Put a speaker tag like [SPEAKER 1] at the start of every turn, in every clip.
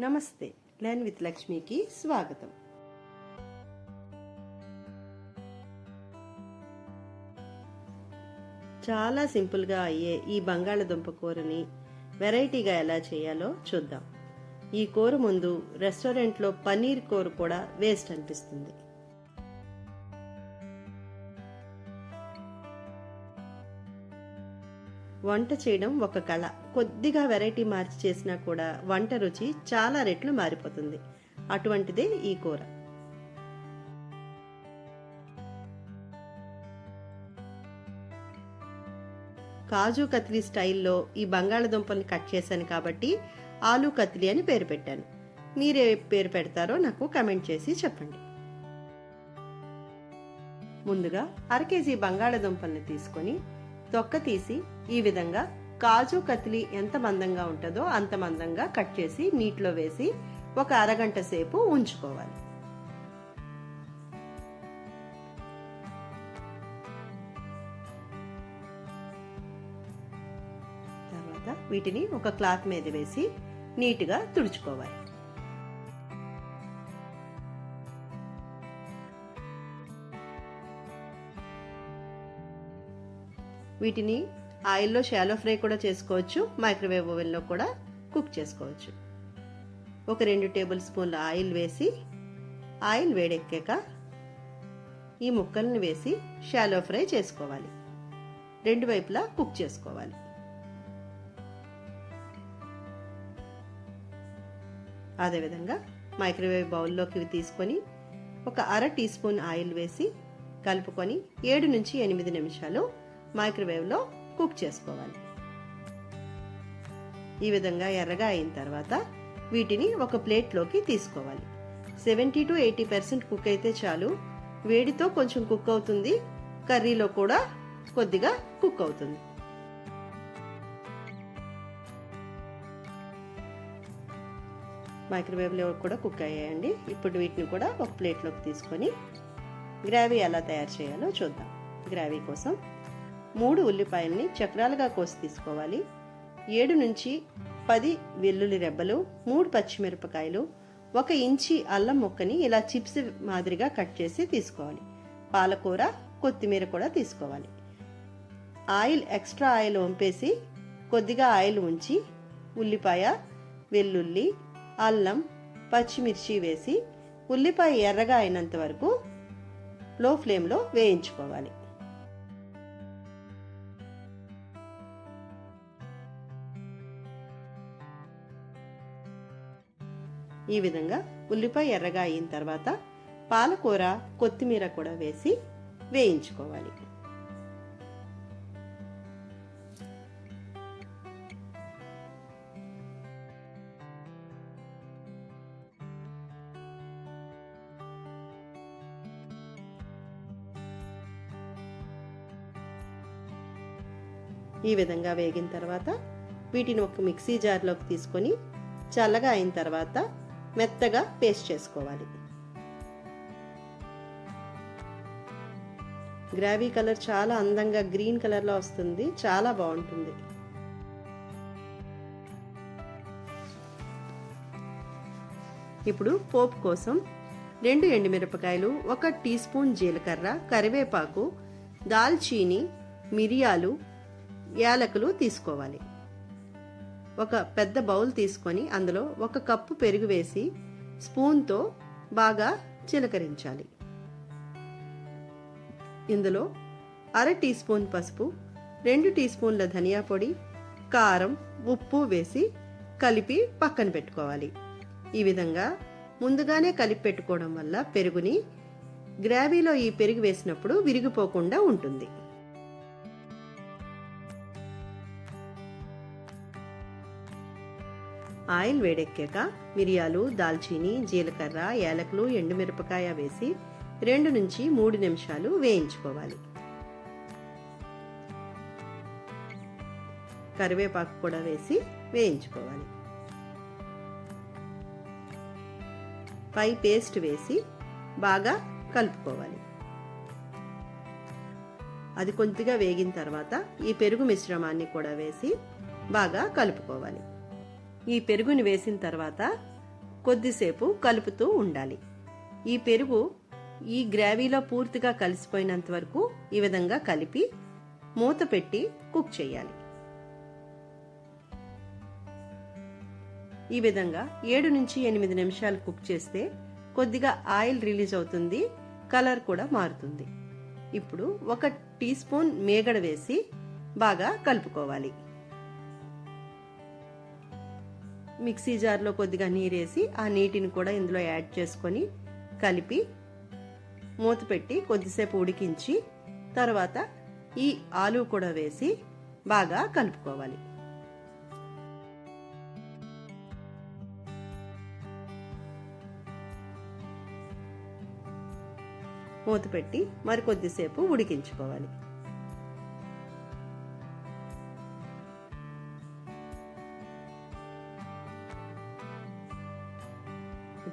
[SPEAKER 1] నమస్తే learn with లక్ష్మికి స్వాగతం. చాలా సింపుల్గా అయ్యే ఈ బంగాళదుంప కూరని వెరైటీగా ఎలా చేయాలో చూద్దాం. ఈ కూర ముందు రెస్టారెంట్లో పన్నీర్ కూర కూడా వేస్ట్ అనిపిస్తుంది. వంట చేయడం ఒక కళ. కొద్దిగా వెరైటీ మార్చి చేసినా కూడా వంట రుచి చాలా రెట్లు మారిపోతుంది. అటువంటిదే ఈ కూర. కాజు కత్లీ స్టైల్లో ఈ బంగాళదుంపల్ని కట్ చేశాను కాబట్టి ఆలు కత్లీ అని పేరు పెట్టాను. మీరే పేరు పెడతారో నాకు కమెంట్ చేసి చెప్పండి. ముందుగా అర కేజీ బంగాళదుంపల్ని తీసుకొని తొక్క తీసి ఈ విధంగా కాజు కత్లి ఎంత మందంగా ఉంటుందో అంత మందంగా కట్ చేసి నీటిలో వేసి ఒక అరగంట సేపు ఉంచుకోవాలి. తర్వాత వీటిని ఒక క్లాత్ మీద వేసి నీట్గా తుడుచుకోవాలి. వీటిని ఆయిల్లో షాలో ఫ్రై కూడా చేసుకోవచ్చు మైక్రోవేవ్ ఓవెన్లో కూడా కుక్ చేసుకోవచ్చు. ఒక రెండు టేబుల్ స్పూన్ల ఆయిల్ వేసి ఆయిల్ వేడెక్కాక ఈ ముక్కలను వేసి షాలో ఫ్రై చేసుకోవాలి. రెండు వైపులా కుక్ చేసుకోవాలి. అదేవిధంగా మైక్రోవేవ్ బౌల్లోకి ఇవి తీసుకొని ఒక అర టీ స్పూన్ ఆయిల్ వేసి కలుపుకొని ఏడు నుంచి ఎనిమిది నిమిషాలు మైక్రోవేవ్లో కుక్ చేసుకోవాలి. ఈ విధంగా ఎర్రగా అయిన తర్వాత వీటిని ఒక ప్లేట్లోకి తీసుకోవాలి. Seventy to eighty percent cook అయితే చాలు. వేడితో కొంచెం కుక్ అవుతుంది. కర్రీలో కూడా కొద్దిగా కుక్ అవుతుంది. మైక్రోవేవ్లో కూడా కుక్ అయ్యాయండి. ఇప్పుడు వీటిని కూడా ఒక ప్లేట్లోకి తీసుకొని గ్రావీ ఎలా తయారు చేయాలో చూద్దాం. గ్రావీ కోసం మూడు ఉల్లిపాయల్ని చక్రాలుగా కోసి తీసుకోవాలి. ఏడు నుంచి పది వెల్లుల్లి రెబ్బలు మూడు పచ్చిమిరపకాయలు ఒక ఇంచి అల్లం ముక్కని ఇలా చిప్స్ మాదిరిగా కట్ చేసి తీసుకోవాలి. పాలకూర కొత్తిమీర కూడా తీసుకోవాలి. ఆయిల్ ఎక్స్ట్రా ఆయిల్ వంపేసి కొద్దిగా ఆయిల్ ఉంచి ఉల్లిపాయ వెల్లుల్లి అల్లం పచ్చిమిర్చి వేసి ఉల్లిపాయ ఎర్రగా అయినంత వరకు లో ఫ్లేమ్లో వేయించుకోవాలి. ఈ విధంగా ఉల్లిపాయ ఎర్రగా అయిన తర్వాత పాలకూర కొత్తిమీర కూడా వేసి వేయించుకోవాలి. ఈ విధంగా వేగిన తర్వాత వీటిని ఒక మిక్సీ జార్లోకి తీసుకొని చల్లగా అయిన తర్వాత మెత్తగా పేస్ట్ చేసుకోవాలి. గ్రావీ కలర్ చాలా అందంగా గ్రీన్ కలర్లో వస్తుంది. చాలా బాగుంటుంది. ఇప్పుడు పోపు కోసం రెండు ఎండుమిరపకాయలు ఒక టీ స్పూన్ జీలకర్ర కరివేపాకు దాల్చీని మిరియాలు యాలకులు తీసుకోవాలి. ఒక పెద్ద బౌల్ తీసుకొని అందులో ఒక కప్పు పెరుగు వేసి స్పూన్తో బాగా చిలకరించాలి. ఇందులో అర టీ స్పూన్ పసుపు రెండు టీ స్పూన్ల ధనియా పొడి కారం ఉప్పు వేసి కలిపి పక్కన పెట్టుకోవాలి. ఈ విధంగా ముందుగానే కలిపి పెట్టుకోవడం వల్ల పెరుగుని గ్రావీలో ఈ పెరుగు వేసినప్పుడు విరిగిపోకుండా ఉంటుంది. ఆయిల్ వేడెక్కాక మిరియాలు దాల్చీని జీలకర్ర యాలకులు ఎండుమిరపకాయ వేసి రెండు నుంచి మూడు నిమిషాలు వేయించుకోవాలి. కరివేపాకు కూడా వేసి వేయించుకోవాలి. పై పేస్ట్ వేసి బాగా కలుపుకోవాలి. అది కొద్దిగా వేగిన తర్వాత ఈ పెరుగు మిశ్రమాన్ని కూడా వేసి బాగా కలుపుకోవాలి. ఈ పెరుగుని వేసిన తర్వాత కొద్దిసేపు కలుపుతూ ఉండాలి. ఈ పెరుగు ఈ గ్రావీలో పూర్తిగా కలిసిపోయినంత వరకు ఈ విధంగా కలిపి మూత పెట్టి కుక్ చేయాలి. ఈ విధంగా ఏడు నుంచి ఎనిమిది నిమిషాలు కుక్ చేస్తే కొద్దిగా ఆయిల్ రిలీజ్ అవుతుంది కలర్ కూడా మారుతుంది. ఇప్పుడు ఒక టీ స్పూన్ మేగడ వేసి బాగా కలుపుకోవాలి. మిక్సీ జార్లో కొద్దిగా నీరేసి ఆ నీటిని కూడా ఇందులో యాడ్ చేసుకొని కలిపి మూత పెట్టి కొద్దిసేపు ఉడికించి తర్వాత ఈ ఆలు కూడా వేసి బాగా కలుపుకోవాలి. మూత పెట్టి మరి కొద్దిసేపు ఉడికించుకోవాలి.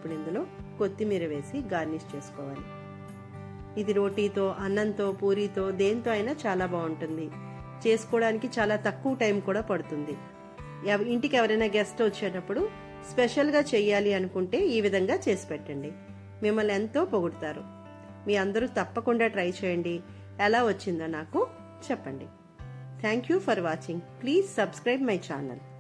[SPEAKER 1] ఇప్పుడు ఇందులో కొత్తిమీర వేసి గార్నిష్ చేసుకోవాలి. ఇది రోటీతో అన్నంతో పూరీతో దేంతో అయినా చాలా బాగుంటుంది. చేసుకోవడానికి చాలా తక్కువ టైం కూడా పడుతుంది. ఎవ- ఇంటికి ఎవరైనా గెస్ట్ వచ్చేటప్పుడు స్పెషల్గా చేయాలి అనుకుంటే ఈ విధంగా చేసి పెట్టండి. మిమ్మల్ని ఎంతో పొగుడతారు. మీ అందరూ తప్పకుండా ట్రై చేయండి. ఎలా వచ్చిందో నాకు చెప్పండి. Thank you for watching. Please subscribe my channel.